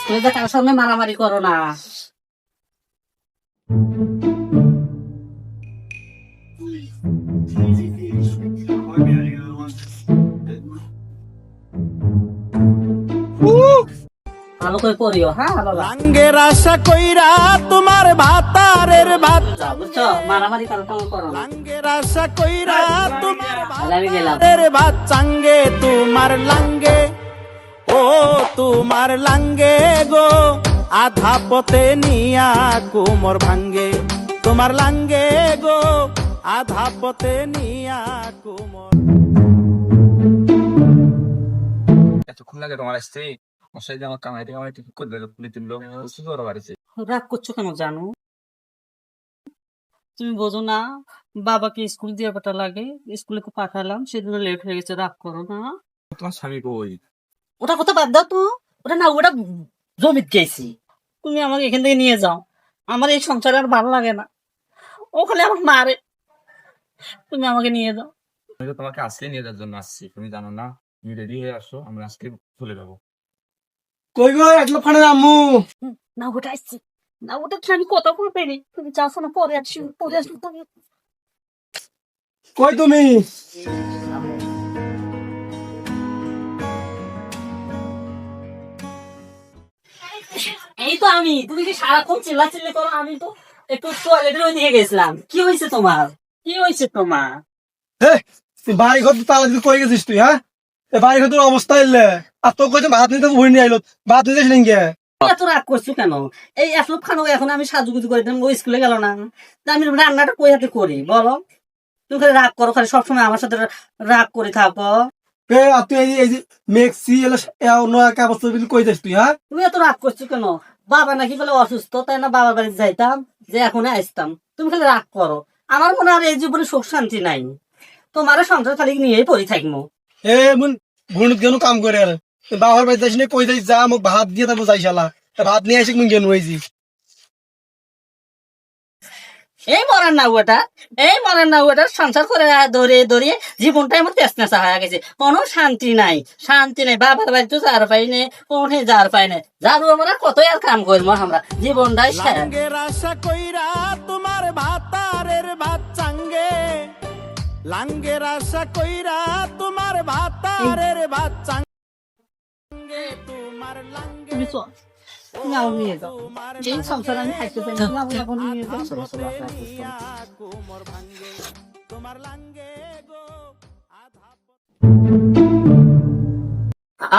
স্কুলে যা কারোর সামনে মারামারি করো না। ভালো করে পড়িও হ্যাঁ বাবা লাঙ্গের আশা কইরা তোমার ভাতারের ভাত। বুঝছ? মারামারি কারোর সঙ্গে করো না। আশা কইরা তোমার ভাতারের ভাত। চাঙ্গে তোমার লাঙ্গে তোমার লাঙ্গে গো আধা পথে নিয়া কুমর ভাঙ্গে। তোমার লাঙ্গে গো আধা পথে নিয়া কুমর এতক্ষণ লাগে তোমার আসতে। মশাই যে আমার কামাইতে কামাইতে ঠিক করে দিল খুলে তুললো রাগ করছ কেন জানো? তুমি বোঝো না বাবাকে স্কুল দিয়ে পাঠা লাগে। স্কুলে পাঠালাম সেদিন লেট হয়ে গেছে রাগ করো না। তোমার স্বামী কই? ওটা কথা বাদ দাও তো। ওটা না ওটা জমিত গেছি। তুমি আমাকে এখান থেকে নিয়ে যাও। আমার এই সংসারে আর ভালো লাগে না। ওখানে আমাকে মারে তুমি আমাকে নিয়ে যাও। আমি তো তোমাকে আসলে নিয়ে যাওয়ার জন্য আসছি। তুমি জানো না তুমি রেডি হয়ে আসো আমরা আজকে চলে যাব। কই গো একলো ফানে আম্মু? না ওটা আসছি। না ওটা আমি কথা বলবে নি তুমি যাচ্ছ না পরে আসছি। পরে আসলে তুমি কই তুমি? তো আমি। তুমি কি সারাক্ষণ চিল্লা চিল্লি করো? আমি তো একটু টয়লেটের ওই দিকে গেছিলাম। কি হয়েছে তোমার? কি হয়েছে তোমার? তুই বাড়ি ঘর তালা দিতে কই গেছিস তুই হ্যাঁ? বাড়ি ঘর তোর অবস্থা এলে। আর তোর কইতে ভাত নিতে ভুই নিয়ে আইলো। ভাত নিতে আসলেন এত রাগ করছ কেন? এই আসলব খানো এখন আমি সাজুগুজু করে দিলাম ও স্কুলে গেল না। আমি রান্নাটা কই হাতে করি? বলো। তুমি খালি রাগ করো খালি সবসময় আমার সাথে রাগ করে থাকো। এ আর তুই এই যে- মেক্সি এলো কই যাস তুই হ্যাঁ তুমি এত রাগ করছ কেন? বাবা নাকি বলে অসুস্থ তাই না বাবার বাড়িতে যাইতাম? যে এখন আসতাম। তুমি খালি রাগ করো। আমার মনে এই জীবনে সুখ শান্তি নাই। তোমারও সংসার খালি নিয়েই পড়ে থাকব। এ মুন ভুন কেন কাম করে আর। তুই বাবার বাড়ি যাস না কই যাই যা মোক ভাত দিয়ে তারপর ভাত নিয়ে আসি মুন কেন হয়েছি এই মরার না ওটা এই মরার না ওটা সংসার করে ধরে ধরে জীবনটাই আমার তেস নেশা হয়ে গেছে। কোনো শান্তি নাই শান্তি নাই। বাবার বাড়িতে যার পাই নে কোনে যার পাই না যার আমরা কতই আর কাম করব আমরা। জীবনটাই আশা কইরা তোমার ভাতারের ভাত চাঙ্গে। লাঙ্গের আশা কইরা তোমার ভাতারের ভাত চাঙ্গে। তোমার লাঙ্গে নিয়ে যাও সংসার আমি চাই এখন নিয়ে যাও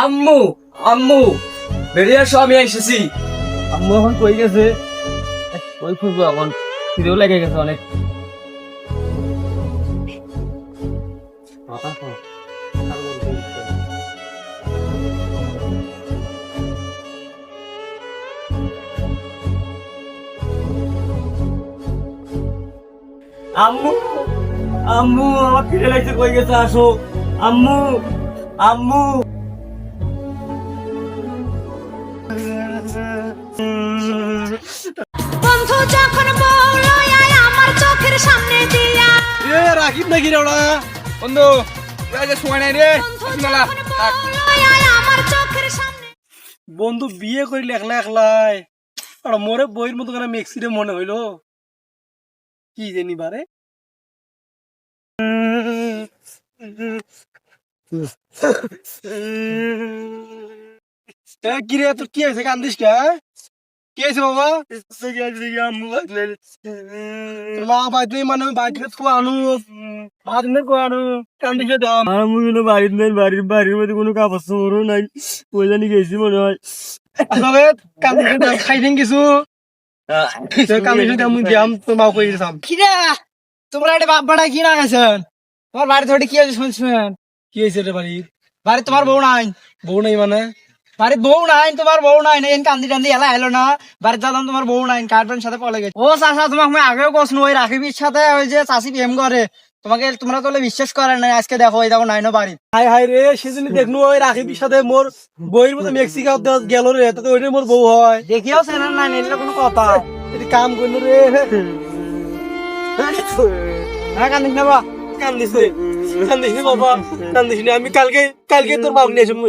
আম্মু আম্মু বেরিয়ে আসো আমি এসেছি। আম্মু এখন কই গেছে? কই খুঁজবো এখন? ফিরেও লেগে গেছে অনেক। আম্মু আম্মু আমার ফিরে লাগছে কই গেছে? আসো। আম্মু আম্মু। বন্ধু যখন আমার চোখের সামনে দিয়া এ রাখিব নাকি রে ওরা? বন্ধু এই যে সময় নাই রে আমার চোখের সামনে বন্ধু বিয়ে করিলে একলা একলাই। আর মোরে বইয়ের মতো করে মেক্সিরে মনে হইল। কি জানি বারে? এ, কি রে তোর কি হয়েছে? কান্দিস কে কি হয়েছে বাবা? মা মানে কান্দিস দাম? কোনো বাড়ির নাই বাড়ির বাড়ির মধ্যে কোনো কাপড় চোপড়ও নাই। ওই জানি গেছি মনে হয়। কান্দিস খাই দিন কিছু। কান্দিস দাম দিয়াম তো মা কই দিতাম কিরা তোমরা একটা বাপ বাড়া কি না গেছেন তোমার বাড়ি থোড়ি কি আছে শুনছেন কি হয়েছে রে বাড়ি বাড়ি তোমার বউ নাই বউ নাই মানে বাড়ি বউ নাই তোমার বউ নাই এন কান্দি টান্দি এলা এলো না বাড়ি দাদাম তোমার বউ নাই গার্লফ্রেন্ড সাথে পলে গেছে ও চাষা তোমাকে আমি আগেও কষ্ট ওই রাখিবির সাথে ওই যে চাষি প্রেম করে তোমাকে তোমরা তোলে বিশ্বাস করে না আজকে দেখো এই দেখো নাইনো বাড়ি। হাই হাই রে সেদিন দেখনু ওই রাখিবির সাথে মোর বইয়ের মতো মেক্সিকাও গেল রে তাতে ওইটাই মোর বউ হয়। দেখিও চেনার নাই নিলে কোনো কথা। এটি কাম করল রে। হ্যাঁ কান্দিস না বা কান্দিস কান্দিস বাবা। কান্দিস আমি কালকে কালকে তোর বাপ নিয়ে আসব।